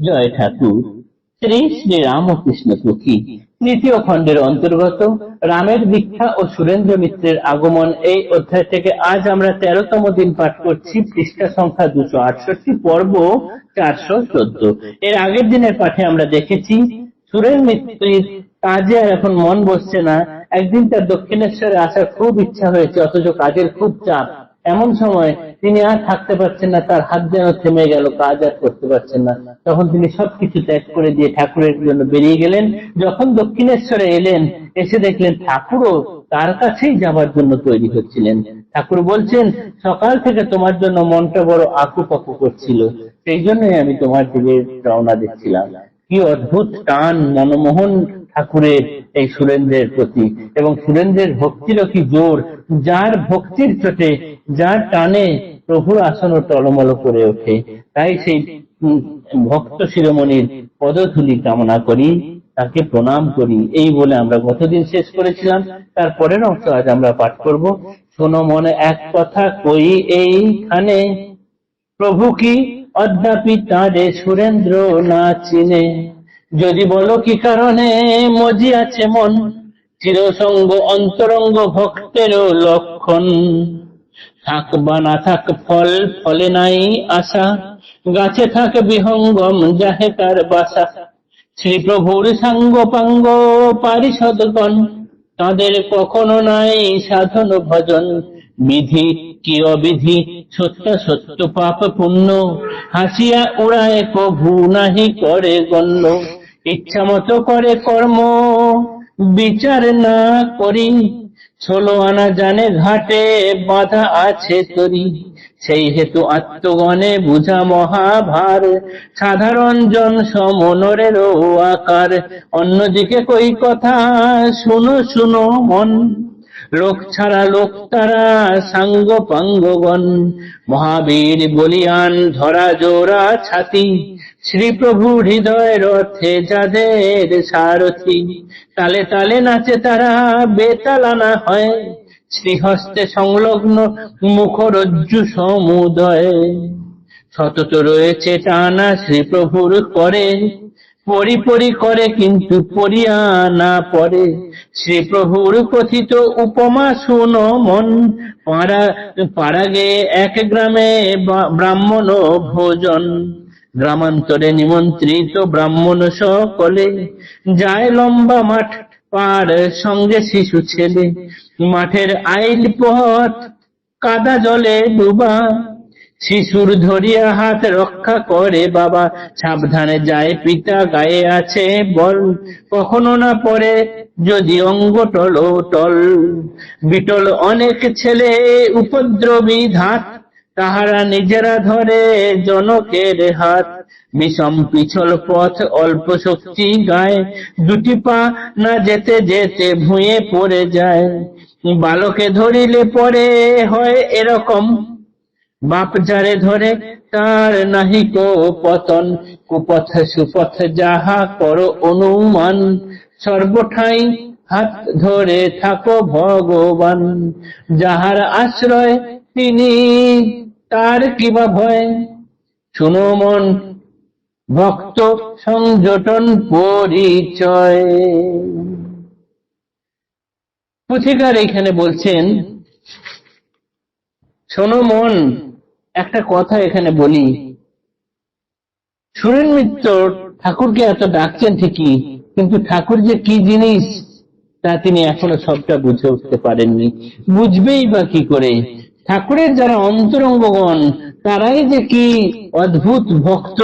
জয় ঠাকুর। শ্রী শ্রী রামকৃষ্ণ সুখী তৃতীয় খণ্ডের অন্তর্গত রামের দীক্ষা ও সুরেন্দ্র মিত্রের আগমন এই অধ্যায় থেকে আজ আমরা তেরোতম দিন পাঠ করছি, পৃষ্ঠা সংখ্যা দুশো আটষট্টি, পর্ব চারশো চোদ্দ। এর আগের দিনের পাঠে আমরা দেখেছি সুরেন মিত্রের কাজে আর এখন মন বসছে না। একদিন তার দক্ষিণেশ্বরে আসার খুব ইচ্ছা হয়েছে, অথচ কাজের খুব চাপ। এমন সময় তিনি আর থাকতে পারছেন না, তার হাত যেন থেমে গেল, কাজ আর করতে পারছেন না। তখন তিনি সবকিছু ত্যাগ করে দিয়ে ঠাকুরের জন্য বেরিয়ে গেলেন। যখন দক্ষিণেশ্বরে এলেন, এসে দেখলেন ঠাকুরও তার কাছেই যাবার জন্য তৈরি হচ্ছিলেন। ঠাকুর বলছেন, সকাল থেকে তোমার জন্য মনটা বড় আকু পাকু করছিল। সেই জন্যই আমি তোমার দিকে রওনা দিচ্ছিলাম। কি অদ্ভুত টান, মনমোহন ঠাকুরের এই সুরেন্দ্রের প্রতি। এবং সুরেন্দ্রের ভক্তিরও কি জোর, যার ভক্তির চোটে যার টানে প্রভুর আসনও টলমল করে ওঠে। তাই সেই ভক্ত শিরোমণির পদধূলি কামনা করি, তাকে প্রণাম করি। এই বলে আমরা গতদিন শেষ করেছিলাম? তারপরের অংশ আজ আমরা পাঠ করব। শোনো মনে এক কথা কই, এইখানে প্রভু কি অদ্যাপি তাঁরে সুরেন্দ্র না চিনে? যদি বলো কি কারণে মজি আছে মন, চিরসঙ্গ অন্তরঙ্গ ভক্তেরও লক্ষণ। থাক বা না থাক ফল, ফলে নাই আশা। গাছে থাক বিহঙ্গম, যাহে তার বাসা। শ্রীপ্রভুর সাঙ্গ পাঙ্গ পারিষদগণ, তাদের কখনো নাই সাধন ভজন। বিধি কি অবিধি? সত্য সত্য, পাপ পুণ্য। হাসিয়া উড়ায় প্রভু, নাহি করে গণ্য। ইচ্ছা মতো করে কর্ম, বিচার না করি। ষোলো আনা জানে ঘাটে বাধা আছে তরি। সেই হেতু আত্মগণে বুঝা মহাভার। সাধারণ জন সমনরেরও আকার। অন্যদিকে কই কথা? শুনো শুনো মন। লোক ছাড়া লোক তারা সাঙ্গ পাঙ্গগণ। মহাবীর বলিয়ান ধরা জোড়া ছাতি। শ্রীপ্রভু হৃদয় রথে যাদের সারথি, তালে তালে নাচে তারা বেতালানা হয়। শ্রীহস্তে সংলগ্ন মুখরজ্জু সমুদয়। সতত রয়েছে টানা শ্রীপ্রভুর করে পরি পরি করে কিন্তু পরিয়া না পরে শ্রীপ্রভুর কথিত উপমা শুনো মন। পাড়া পাড়াগে এক গ্রামে ব্রাহ্মণ ভোজন। গ্রামান্তরে নিমন্ত্রিত ব্রাহ্মণ সকলে যায় লম্বা মাঠ পার সঙ্গে শিশু ছেলে। মাঠের আইল পথ কাদা জলে ডুবা। শিশুর ধরিয়া হাত রক্ষা করে বাবা। সাবধানে যায়, পিতা গায়ে আছে বল। কখনো না পরে যদি অঙ্গ টল টল। বিটল অনেক ছেলে, উপদ্রবী ধাত। তাহারা নিজেরা ধরে জনকের হাত। বিষম পিছল পথ অল্প শক্তি গায়। দুটি পা না যেতে যেতে ভুঁয়ে পড়ে যায়। বালকে ধরিলে পরে হয় এরকম। বাপ যারে ধরে তার নাহি কো পতন। কুপথ সুপথ যাহা করো অনুমান। সর্বঠাই হাত ধরে থাকো ভগবান। যাহার আশ্রয় তিনি, তার কিবা ভয়? শুনো মন, ভক্ত সংযটন পরিচয়। পুথিকার এখানে বলছেন, শোনো মন, একটা কথা এখানে বলি। সুরেন মিত্র ঠাকুরকে এত ডাকছেন ঠিকই, কিন্তু ঠাকুর যে কি জিনিস, তা তিনি এখনও সবটা বুঝে উঠতে পারেননি। বুঝবেই বা কি করে? ঠাকুরের যারা অন্তরঙ্গগণ, তারাই যে কি অদ্ভুত ভক্ত।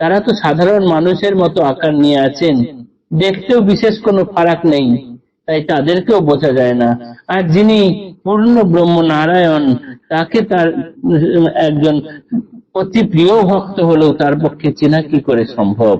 তারা তো সাধারণ মানুষের মতো আকার নিয়ে আছেন। দেখতেও বিশেষ কোনো ফারাক নেই, তাই তাদেরকেও বোঝা যায় না। আর যিনি পূর্ণ ব্রহ্ম নারায়ণ তাকে তার, একজন অতি প্রিয় ভক্ত হলেও তার পক্ষে চেনা কি করে সম্ভব?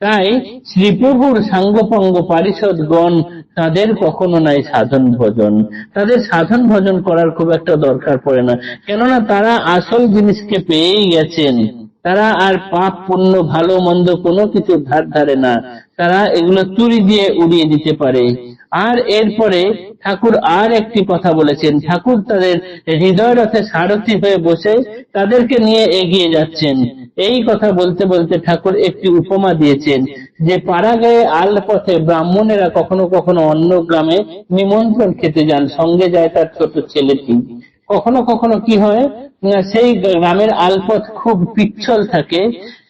তাই শ্রীপ্রভুর সাঙ্গপাঙ্গ পারিষদ গণ তাদের কখনো নাই সাধন ভজন। তাদের সাধন ভজন করার খুব একটা দরকার পড়ে না। কেননা তারা আসল জিনিসকে পেয়েই গেছেন। তারা আর পাপ, পুণ্য, ভালো, মন্দ কোনো কিছু ধার ধারে না। তারা এগুলো তুলি দিয়ে উড়িয়ে দিতে পারে। আর এরপরে ঠাকুর আর একটি কথা বলেছেন। ঠাকুর তাদের হৃদয় রথে সারথি হয়ে বসে তাদেরকে নিয়ে এগিয়ে যাচ্ছেন। এই কথা বলতে বলতে ঠাকুর একটি উপমা দিয়েছেন যে পাড়া গায়ে আল পথে ব্রাহ্মণেরা কখনো কখনো অন্য গ্রামে নিমন্ত্রণ খেতে যান। সঙ্গে যায় তার ছোট ছেলেটি। কখনো কখনো কি হয়? সেই গ্রামের আলপথ খুব পিচ্ছল থাকে।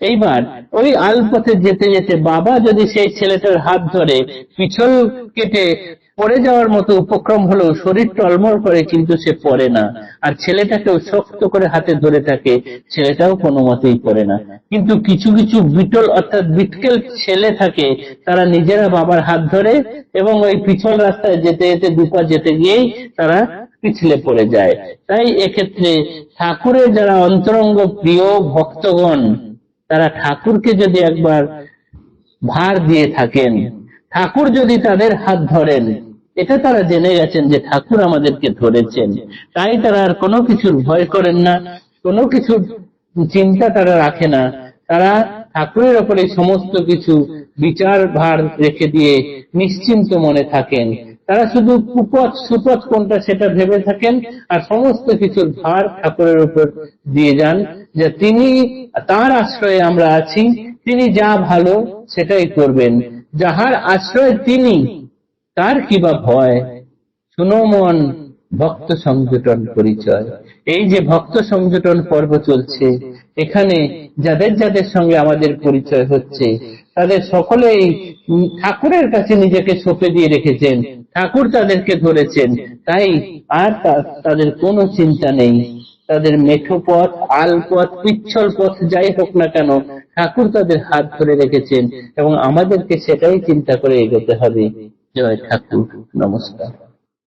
এইবার ওই আলপথে যেতে যেতে বাবা যদি সেই ছেলেটার হাত ধরে পিছল কেটে পড়ে যাওয়ার মতো উপক্রম হলেও শরীর টলমল করে কিন্তু সে পড়ে না। আর ছেলেটাকেও শক্ত করে হাতে ধরে থাকে, ছেলেটাও কোনো মতেই পড়ে না। কিন্তু কিছু কিছু বিটল অর্থাৎ বিটকেল ছেলে থাকে, তারা নিজেরা বাবার হাত ধরে এবং ওই পিছল রাস্তায় যেতে যেতে দুপা যেতে গিয়েই তারা পিছলে পড়ে যায়। তাই এক্ষেত্রে ঠাকুরের যারা অন্তরঙ্গ প্রিয় ভক্তগণ, তারা ঠাকুরকে যদি একবার ভার দিয়ে থাকেন ঠাকুর যদি তাদের হাত ধরেন, এটা তারা জেনে গেছেন যে ঠাকুর আমাদেরকে ধরেছেন। তাই তারা আর কোনো কিছুর ভয় করেন না, কোনো কিছুর চিন্তা তারা রাখে না। তারা ঠাকুরের ওপরে সমস্ত কিছু বিচার ভার রেখে দিয়ে নিশ্চিন্ত মনে থাকেন। তারা শুধু কুপথ, সুপথ কোনটা সেটা ভেবে থাকেন আর সমস্ত কিছুর ভার ঠাকুরের উপর দিয়ে যান যে তিনি, তার আশ্রয়ে আমরা আছি, তিনি যা ভালো সেটাই করবেন। যাহার আশ্রয় তিনি, তার কিবা ভয়? শুনো মন, ভক্ত সংযোটন পরিচয়। এই যে ভক্ত সংযোটন পর্ব চলছে, এখানে যাদের যাদের সঙ্গে আমাদের পরিচয় হচ্ছে, তাদের সকলেই ঠাকুরের কাছে নিজেকে সঁপে দিয়ে রেখেছেন, ঠাকুর তাদেরকে ধরেছেন, তাই আর তাদের কোনো চিন্তা নেই। তাদের মেঠো পথ, আল পথ পিচ্ছল পথ যাই হোক না কেন, ঠাকুর তাদের হাত ধরে রেখেছেন এবং আমাদেরকে সেটাই চিন্তা করে এগোতে হবে। জয় ঠাকুর। নমস্কার।